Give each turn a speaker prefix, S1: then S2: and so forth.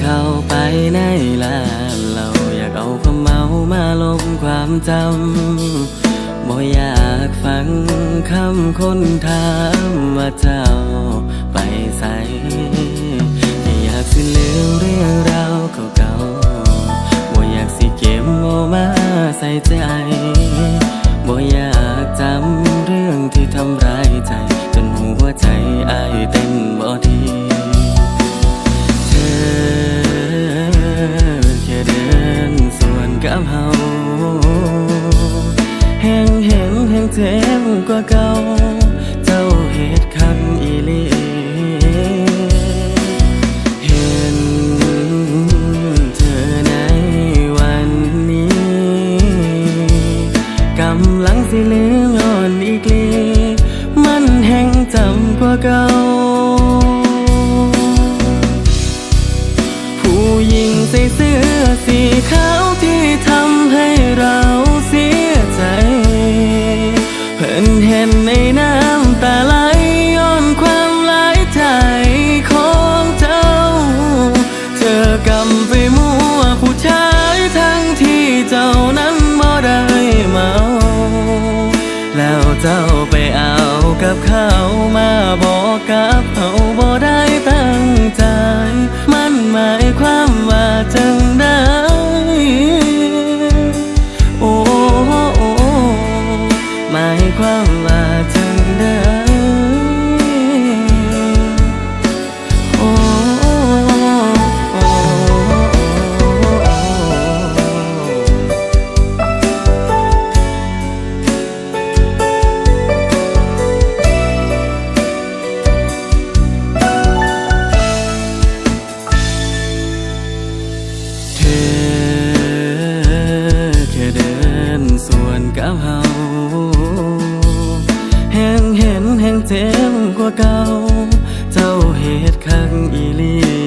S1: เข้าไปในลาเราอยากเอาความเมามาลบความจำบ่อยากฟังคำคนถามว่าเจ้าไปใส่อยากสิลืมเรื่องราวเก่าๆบ่อยากสิเก็บเอมาใส่ใจบ่อยากจำเรื่องที่ทำร้ายใจ จนหัวใจอายเต้นบ่ดี กว่าเก่า เจ้าเหตุคันอีลีเห็นเธอในวันนี้ กำลังสิลืมย้อนอีกลีมันแห่งจำกว่าเก่าผู้หญิงใส่เสื้อสีขาวที่ทำให้เรา พิ่นในน้ำตาไหลย้อนความหลายใจของเจ้า เธอกำไปมัวผู้ชายทั้งที่เจ้านั้นบ่ได้เมา แล้วเจ้าไปเอากับเขามาบอกกับเขาบ่ได้ตั้งใจ หม แห่งเห็นแห่งเจ็บกว่าเก่า เจ้าเหตุคักอีลี